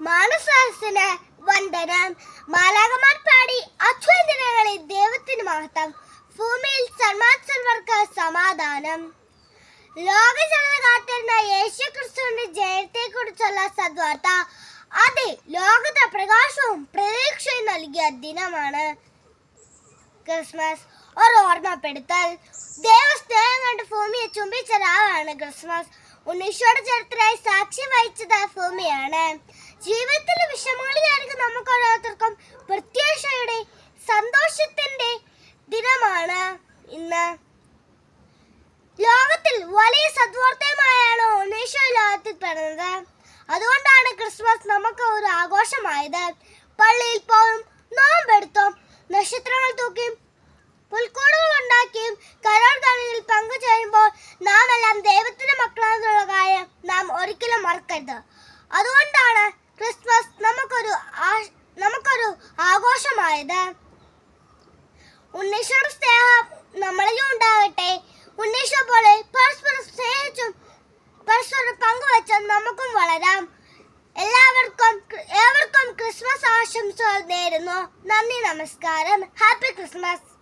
മാനസാസിന് വന്ദനം. മാലാകമാർ പാടി അച്ഛദിനങ്ങളിൽ ദൈവത്തിന് മഹത്വം. ഭൂമിയിൽ സന്മാത്സർവർക്ക് സമാധാനം. ലോക ജനത കാത്തിരുന്ന യേശു ക്രിസ്തുവിന്റെ ജയത്തെ കുറിച്ചുള്ള സദ്വാർത്ത. അതെ ലോകത്തെ പ്രകാശവും പ്രതീക്ഷയും നൽകിയ ദിനമാണ് ക്രിസ്മസ്. ഒരു ഓർമ്മപ്പെടുത്തൽ. ദൈവസ്നേഹം കണ്ട് ഭൂമിയെ ചുംബിച്ച രാവാണ് ക്രിസ്മസ്. ഉണ്ണീശോയുടെ ചരിത്രമായി സാക്ഷ്യം വഹിച്ചത് ഭൂമിയാണ്. ജീവിതത്തിലെ വിഷമങ്ങളിലായിരിക്കും നമുക്ക് ഓരോരുത്തർക്കും പ്രത്യാശയുടെ സന്തോഷത്തിന്റെ ദിനമാണ് ഇന്ന്. ലോകത്തിൽ വലിയ സദ്വാർത്തയുമായാണ് ഉണ്ണീശോ ലോകത്തിൽ പിറന്നത് അതുകൊണ്ടാണ് ക്രിസ്മസ് നമുക്ക് ഒരു ആഘോഷമായത്. പള്ളിയിൽ പോയും നോമ്പെടുത്തും നക്ഷത്രങ്ങൾ തൂക്കിയും പുൽക്കൂടുകൾ ഉണ്ടാക്കിയും കരോൾ കളിയിൽ പങ്കുചേരുമ്പോൾ നാം എല്ലാം ദൈവത്തിന്റെ മക്കളാണെന്നുള്ള കാര്യം നാം ഒരിക്കലും മറക്കരുത്. അതുകൊണ്ടാണ് ക്രിസ്മസ് നമുക്കൊരു നമുക്കൊരു ആഘോഷമായത്. ഉണ്ണീശ്വര സ്നേഹം നമ്മളിലും ഉണ്ടാകട്ടെ. ഉണ്ണീശ്വര പോലെ പരസ്പരം സ്നേഹിച്ചും പരസ്പരം പങ്കുവച്ചും നമുക്കും വളരാം. എല്ലാവർക്കും ഏവർക്കും ക്രിസ്മസ് ആശംസകൾ നേരുന്നു. നന്ദി നമസ്കാരം. Happy Christmas.